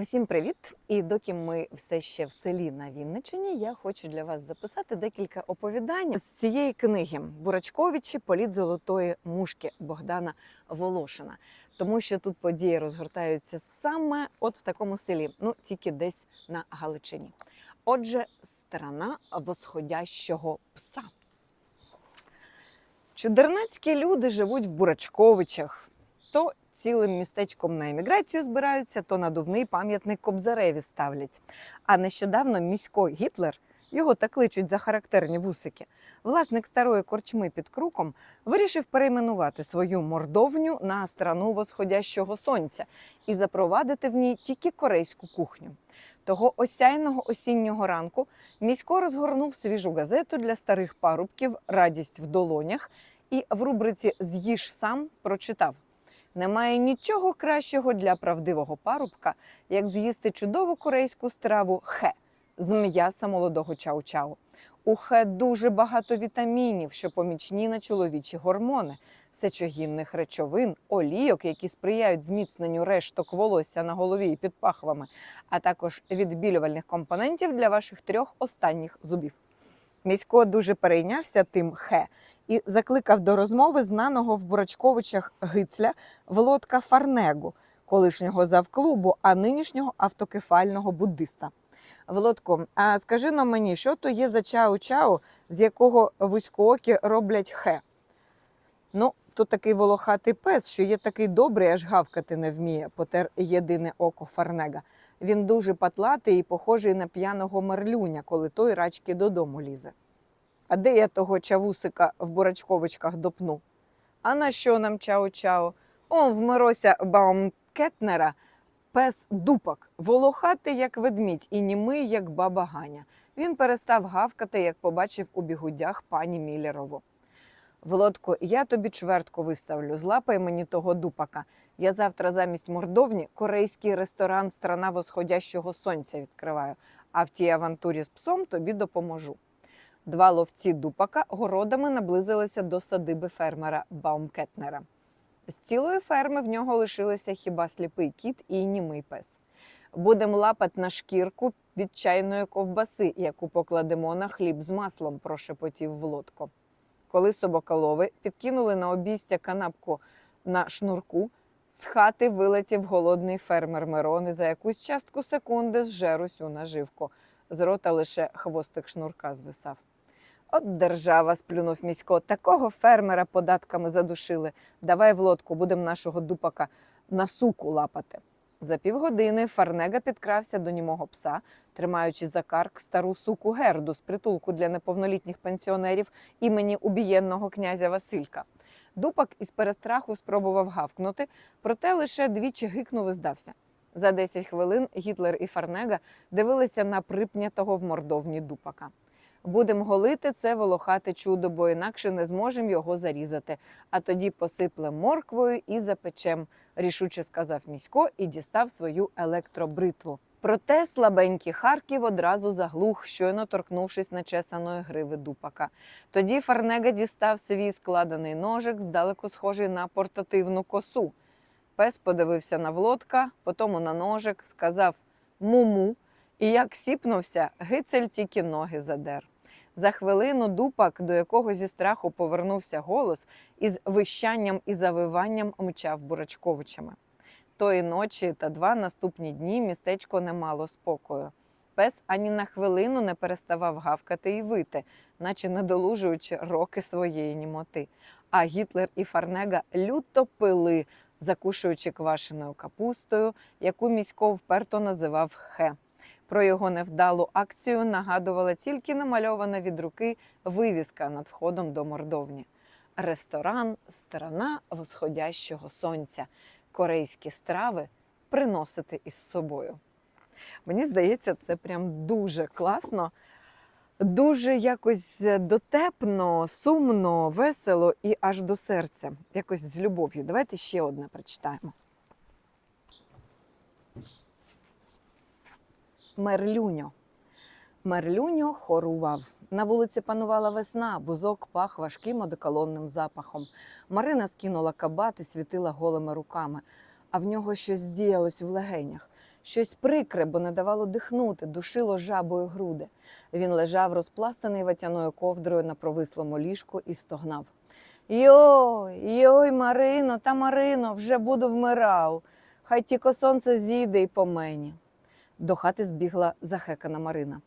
Всім привіт! І доки ми все ще в селі на Вінниччині, я хочу для вас записати декілька оповідань з цієї книги Бурачковичі Політ золотої мушки Богдана Волошина. Тому що тут події розгортаються саме от в такому селі, ну тільки десь на Галичині. Отже, сторона восходящого пса. Чудернацькі люди живуть в Бурачковичах. То цілим містечком на еміграцію збираються, то надувний пам'ятник Кобзареві ставлять. А нещодавно місько Гітлер, його так кличуть за характерні вусики, власник старої корчми під круком, вирішив перейменувати свою мордовню на страну восходящого сонця і запровадити в ній тільки корейську кухню. Того осяйного осіннього ранку місько розгорнув свіжу газету для старих парубків Радість в долонях і в рубриці З'їж сам прочитав. Немає нічого кращого для правдивого парубка, як з'їсти чудову корейську страву хе з м'яса молодого чау-чау. У хе дуже багато вітамінів, що помічні на чоловічі гормони, сечогінних речовин, олійок, які сприяють зміцненню решток волосся на голові і під пахвами, а також відбілювальних компонентів для ваших трьох останніх зубів. Місько дуже перейнявся тим хе і закликав до розмови знаного в Бурачковичах гицля Володка Фарнегу, колишнього завклубу, а нинішнього автокефального буддиста. Володко, а скажи на мені, що то є за чау-чау, з якого вузькоокі роблять хе? Ну, то такий волохатий пес, що є такий добрий, аж гавкати не вміє, потер єдине око Фарнега. Він дуже патлатий і похожий на п'яного мерлюня, коли той рачки додому лізе. А де я того чавусика в бурачковичках допну? А на що нам чао-чао? Он в Мирося Баумкетнера пес дупак, волохатий, як ведмідь, і німий, як баба Ганя. Він перестав гавкати, як побачив у бігудях пані Міллерову. Володко, я тобі чвертку виставлю, злапай мені того дупака. Я завтра замість мордовні корейський ресторан Страна восходящого сонця відкриваю, а в тій авантурі з псом тобі допоможу. Два ловці дупака городами наблизилися до садиби фермера Баумкетнера. З цілої ферми в нього лишилися хіба сліпий кіт і німий пес. Будем лапать на шкірку від чайної ковбаси, яку покладемо на хліб з маслом, прошепотів Володко. Коли собаколови підкинули на обійстя канапку на шнурку, з хати вилетів голодний фермер Мирони за якусь частку секунди зжер усю наживку. З рота лише хвостик шнурка звисав. От держава, сплюнув місько, такого фермера податками задушили. Давай в лодку, будемо нашого дупака на суку лапати. За півгодини Фарнега підкрався до німого пса, тримаючи за карк стару суку Герду з притулку для неповнолітніх пенсіонерів імені убієнного князя Василька. Дупак із перестраху спробував гавкнути, проте лише двічі гикнув і здався. За 10 хвилин Гітлер і Фарнега дивилися на припнятого в мордовні дупака. Будемо голити це волохате чудо, бо інакше не зможемо його зарізати. А тоді посиплем морквою і запечем, рішуче сказав місько і дістав свою електробритву. Проте слабенький Харків одразу заглух, щойно торкнувшись нечесаної гриви дупака. Тоді Фарнега дістав свій складений ножик, здалеку схожий на портативну косу. Пес подивився на Володка, потім на ножик, сказав муму, і як сіпнувся, гицель тільки ноги задер. За хвилину дупак, до якого зі страху повернувся голос, із вищанням і завиванням мчав Бурачковичами. Тої ночі та два наступні дні містечко не мало спокою. Пес ані на хвилину не переставав гавкати і вити, наче надолужуючи роки своєї німоти. А Гітлер і Фарнега люто пили, закушуючи квашеною капустою, яку місько вперто називав хе. Про його невдалу акцію нагадувала тільки намальована від руки вивіска над входом до мордовні. Ресторан Страна восходящого сонця. Корейські страви приносити із собою. Мені здається, це прям дуже класно, дуже якось дотепно, сумно, весело і аж до серця. Якось з любов'ю. Давайте ще одне прочитаємо. Мерлюньо. Мерлюньо хорував. На вулиці панувала весна, бузок пах важким одеколонним запахом. Марина скинула кабат і світила голими руками, а в нього щось діялось в легенях. Щось прикре, бо не давало дихнути, душило жабою груди. Він лежав розпластаний ватяною ковдрою на провислому ліжку і стогнав. Йой, йой, Марино, та Марино, вже буду вмирав. Хай тільки сонце зійде й по мені. До хати збігла захекана Марина.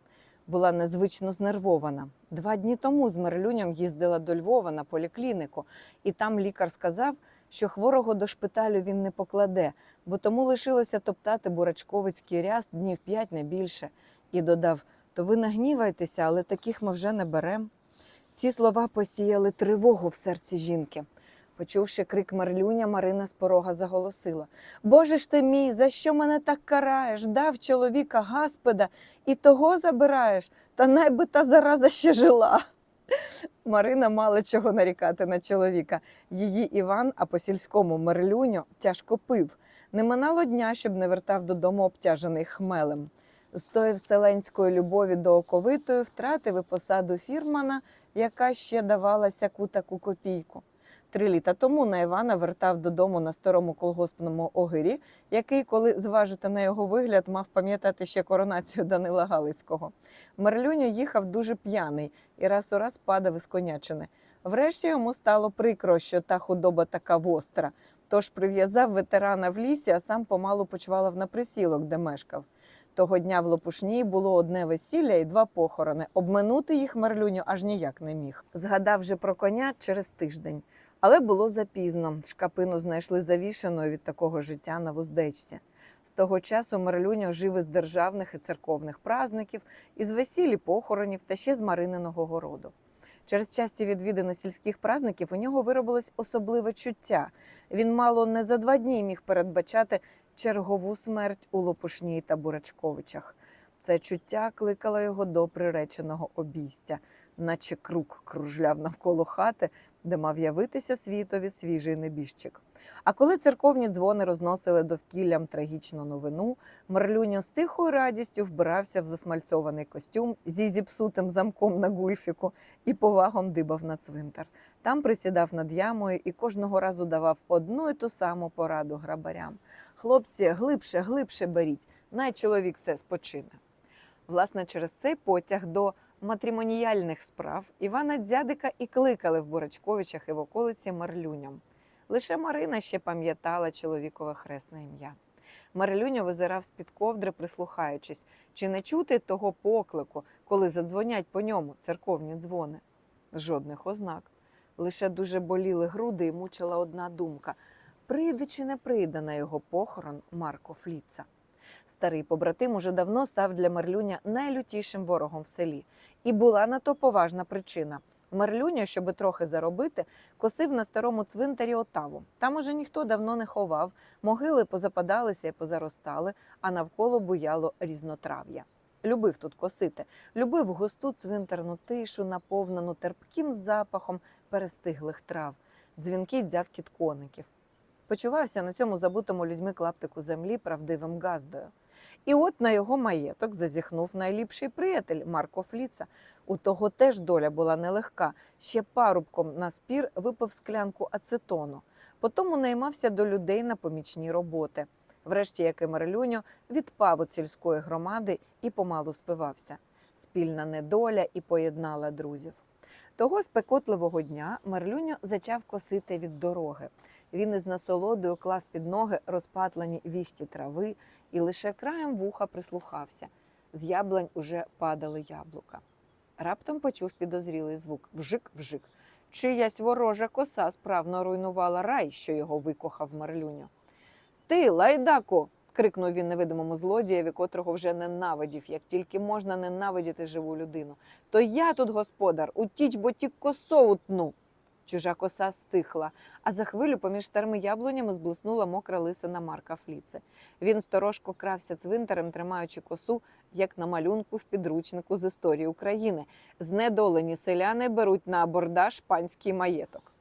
Була незвично знервована. Два дні тому з Мерлюнем їздила до Львова на поліклініку, і там лікар сказав, що хворого до шпиталю він не покладе, бо тому лишилося топтати бурачковицький ряст днів п'ять не більше. І додав: то ви нагнівайтеся, але таких ми вже не берем. Ці слова посіяли тривогу в серці жінки. Почувши крик Марлюня, Марина з порога заголосила: Боже ж ти мій, за що мене так караєш? Дав чоловіка гаспеда і того забираєш, та найби та зараза ще жила. Марина мала чого нарікати на чоловіка. Її Іван, а по сільському Мерлюню, тяжко пив. Не минало дня, щоб не вертав додому обтяжений хмелем. З тої вселенської любові до оковитої втратив і посаду фірмана, яка ще давалася кутаку копійку. Три літа тому на Івана вертав додому на старому колгоспному огирі, який, коли зважити на його вигляд, мав пам'ятати ще коронацію Данила Галицького. Мерлюню їхав дуже п'яний і раз у раз падав із конячини. Врешті йому стало прикро, що та худоба така востра. Тож прив'язав ветерана в лісі, а сам помалу почвалав на присілок, де мешкав. Того дня в Лопушні було одне весілля і два похорони. Обминути їх Мерлюню аж ніяк не міг. Згадав же про коня через тиждень. Але було запізно. Шкапину знайшли завішеною від такого життя на вуздечці. З того часу Мерлюньо жив із державних і церковних праздників, із весіль і похоронів та ще з Марининого городу. Через часті відвідини сільських праздників у нього виробилось особливе чуття. Він мало не за два дні міг передбачати чергову смерть у Лопушній та Бурачковичах. Це чуття кликало його до приреченого обійстя, наче круг кружляв навколо хати, де мав явитися світові свіжий небіжчик. А коли церковні дзвони розносили довкіллям трагічну новину, Мерлюньо з тихою радістю вбирався в засмальцьований костюм зі зіпсутим замком на гульфіку і повагом дибав на цвинтар. Там присідав над ямою і кожного разу давав одну і ту саму пораду грабарям. Хлопці, глибше, глибше беріть, най чоловік все спочине. Власне, через цей потяг до матримоніяльних справ Івана Дзядика і кликали в Бурачковичах і в околиці Марлюням. Лише Марина ще пам'ятала чоловікове хресне ім'я. Марлюньо визирав з-під ковдри, прислухаючись, чи не чути того поклику, коли задзвонять по ньому церковні дзвони. Жодних ознак. Лише дуже боліли груди і мучила одна думка: прийде чи не прийде на його похорон Марко Фліца. Старий побратим уже давно став для Мерлюня найлютішим ворогом в селі. І була на то поважна причина. Мерлюня, щоби трохи заробити, косив на старому цвинтарі отаву. Там уже ніхто давно не ховав, могили позападалися і позаростали, а навколо буяло різнотрав'я. Любив тут косити, любив густу цвинтарну тишу, наповнену терпким запахом перестиглих трав, дзвінки дзявкіт коників. Почувався на цьому забутому людьми клаптику землі правдивим газдою. І от на його маєток зазіхнув найліпший приятель Марко Фліца. У того теж доля була нелегка. Ще парубком на спір випив склянку ацетону. Потому наймався до людей на помічні роботи. Врешті, як і Мерлюньо, відпав від сільської громади і помалу спивався. Спільна недоля і поєднала друзів. Того спекотливого дня Мерлюньо зачав косити від дороги. Він із насолодою клав під ноги розпатлені віхті трави і лише краєм вуха прислухався. З яблунь уже падали яблука. Раптом почув підозрілий звук вжик-вжик. Чиясь ворожа коса справно руйнувала рай, що його викохав Марлюньо. Ти, лайдаку. крикнув він невидимому злодієві, котрого вже ненавидів, як тільки можна ненавидіти живу людину. То я тут господар, утіч, бо ті косу утну. Чужа коса стихла, а за хвилю поміж старими яблунями зблиснула мокра лисина Марка Фліце. Він сторожко крався цвинтарем, тримаючи косу, як на малюнку в підручнику з історії України. Знедолені селяни беруть на абордаж панський маєток.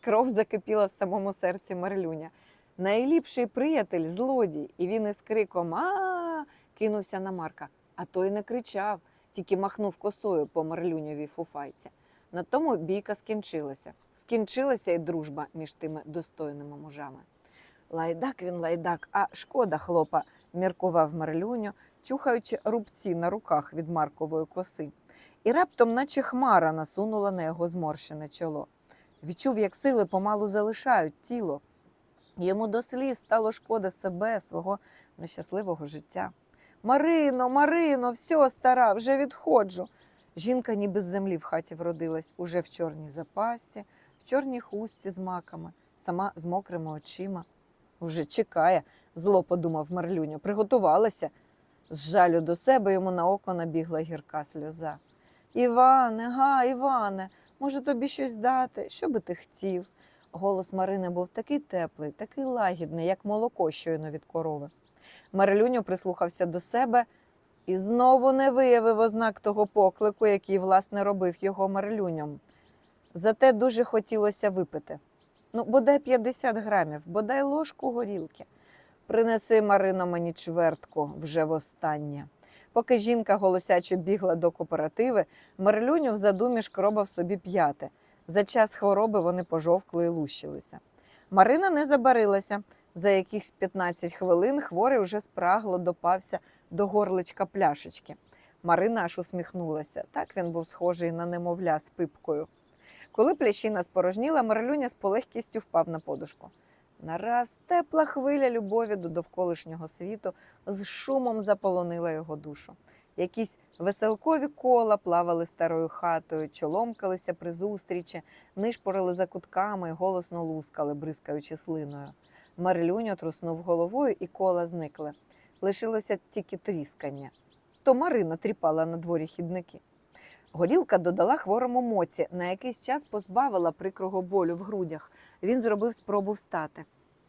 Кров закипіла в самому серці Марлюня. Найліпший приятель злодій, і він із криком а кинувся на Марка. А той не кричав, тільки махнув косою по Марлюньовій фуфайці. На тому бійка скінчилася. Скінчилася і дружба між тими достойними мужами. Лайдак він лайдак, а шкода хлопа, міркував Марлюньо, чухаючи рубці на руках від Маркової коси. І раптом, наче хмара, насунула на його зморщене чоло. Відчув, як сили помалу залишають тіло. Йому до сліз стало шкода себе, свого нещасливого життя. Марино, Марино, все, стара, вже відходжу. Жінка ніби з землі в хаті вродилась, уже в чорній запасі, в чорній хустці з маками, сама з мокрими очима. Уже чекає, зло подумав Марлюньо, приготувалася. З жалю до себе йому на око набігла гірка сльоза. Іване, га, Іване, може тобі щось дати? Що би ти хотів? Голос Марини був такий теплий, такий лагідний, як молоко щойно від корови. Марилюньо прислухався до себе і знову не виявив ознак того поклику, який, власне, робив його Марилюням. Зате дуже хотілося випити. Ну, бодай 50 грамів, бодай ложку горілки. Принеси, Марино, мені чвертку вже востаннє. Поки жінка голосяче бігла до кооперативи, Марилюню в задумі шкробав собі п'яте. За час хвороби вони пожовкли і лущилися. Марина не забарилася. За якихось 15 хвилин хворий уже спрагло допався до горличка пляшечки. Марина аж усміхнулася. Так він був схожий на немовля з пипкою. Коли плящина спорожніла, Марилюня з полегкістю впав на подушку. Нараз тепла хвиля любові до довколишнього світу з шумом заполонила його душу. Якісь веселкові кола плавали старою хатою, чоломкалися при зустрічі, нишпорили за кутками голосно лускали, бризкаючи слиною. Марилюньо труснув головою, і кола зникли. Лишилося тільки тріскання. То Марина тріпала на дворі хідники. Горілка додала хворому моці, на якийсь час позбавила прикрого болю в грудях. Він зробив спробу встати.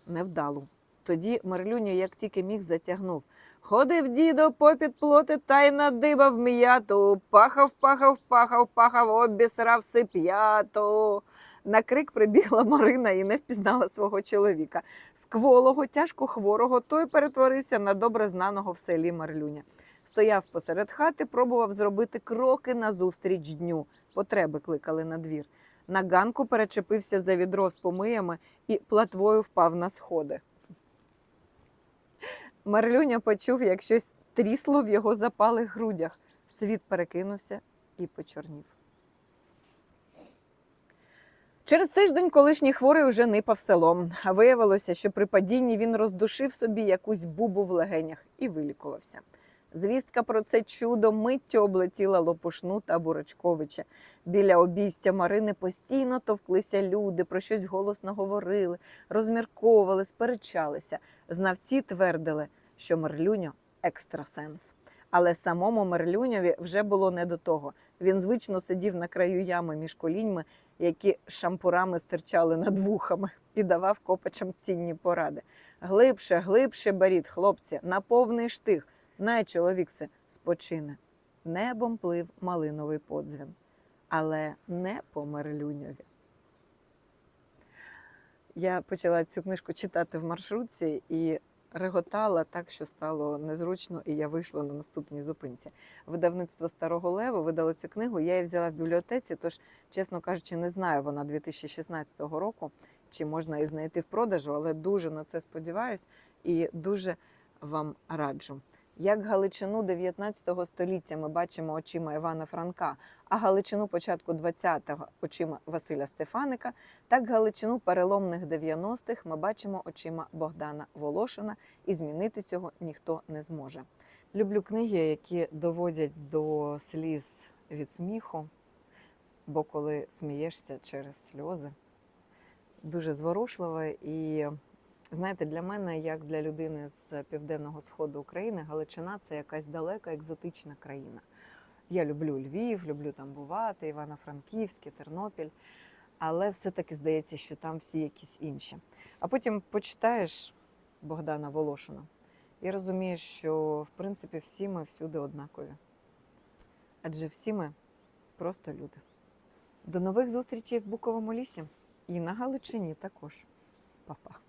Невдалу. Тоді Марлюньо, як тільки міг, затягнув. Ходив дідо попід плоти та й надибав м'яту. Пахав, пахав, пахав, пахав, обісрав сип'яту. На крик прибігла Марина і не впізнала свого чоловіка. З кволого, тяжко хворого, той перетворився на добре знаного в селі Марлюня. Стояв посеред хати, пробував зробити кроки назустріч дню. Потреби кликали на двір. На ганку перечепився за відро з помиями і платвою впав на сходи. Марлюня почув, як щось трісло в його запалих грудях. Світ перекинувся і почорнів. Через тиждень колишній хворий уже нипав селом. Виявилося, що при падінні він роздушив собі якусь бубу в легенях і вилікувався. Звістка про це чудо миттю облетіла Лопушну та Бурачковича. Біля обійстя Марини постійно товклися люди, про щось голосно говорили, розмірковували, сперечалися. Знавці твердили, що Мерлюньо екстрасенс. Але самому Мерлюньові вже було не до того. Він звично сидів на краю ями між коліньми, які шампурами стирчали над вухами, і давав копачам цінні поради. Глибше, глибше беріть, хлопці, на повний штиг. Най чоловік се спочине. Небом плив малиновий подзвін, але не по Мерлюньові. Я почала цю книжку читати в маршрутці і реготала так, що стало незручно, і я вийшла на наступній зупинці. Видавництво Старого Леву видало цю книгу. Я її взяла в бібліотеці, тож, чесно кажучи, не знаю вона 2016 року, чи можна її знайти в продажу, але дуже на це сподіваюсь і дуже вам раджу. Як Галичину 19 століття ми бачимо очима Івана Франка, а Галичину початку 20-го очима Василя Стефаника, так Галичину переломних 90-х ми бачимо очима Богдана Волошина, і змінити цього ніхто не зможе. Люблю книги, які доводять до сліз від сміху, бо коли смієшся через сльози, дуже зворушливе і Знаєте, для мене, як для людини з південного сходу України, Галичина це якась далека екзотична країна. Я люблю Львів, люблю там бувати, Івано-Франківське, Тернопіль, але все-таки здається, що там всі якісь інші. А потім почитаєш Богдана Волошина і розумієш, що в принципі всі ми всюди однакові. Адже всі ми просто люди. До нових зустрічей в Буковому лісі і на Галичині також. Па-па.